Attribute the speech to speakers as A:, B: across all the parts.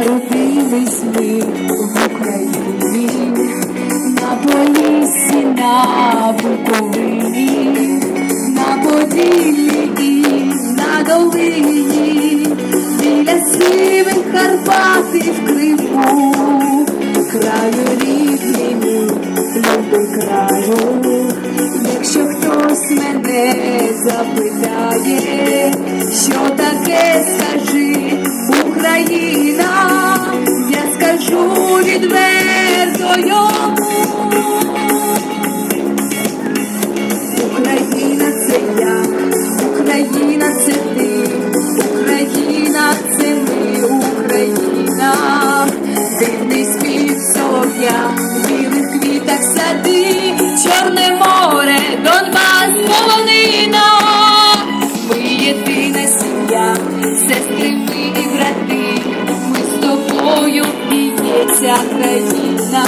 A: Народились ми в Україні, на Поліссі, на Буковині, на Поділлі і на Долині, біля сивих Карпат і в Криму, краю рідний мій, краю, якщо хтось мене запитає, що таке скажи Україна, я скажу ця країна.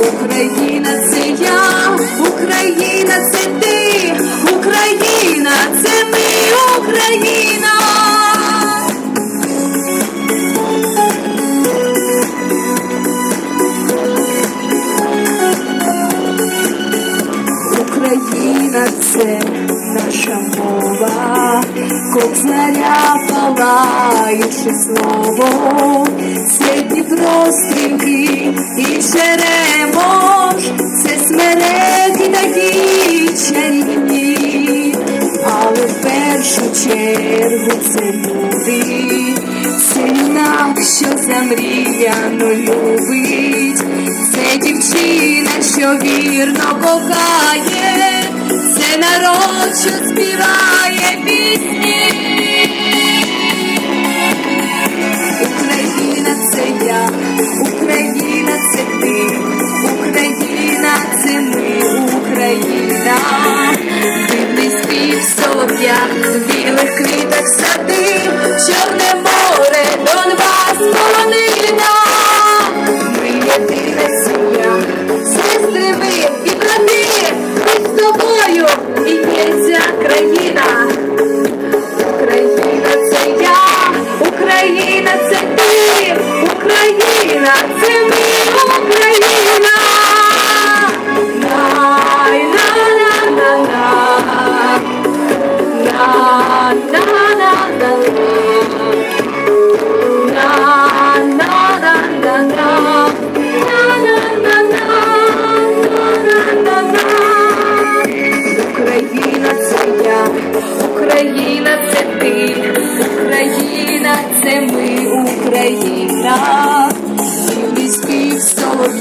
A: Україна це я, Україна це ти, Україна це ми, Україна. Україна це наша мова, кобзаря палаючи слово, це Дніпро стрімки і черемош, це смереки такі чарівні, але в першу чергу це люди, юнак, що замріяно любить, це дівчина, що вірно кохає, це народ, що співає пісні.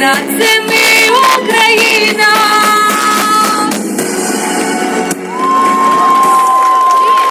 A: Україна це ми, Україна.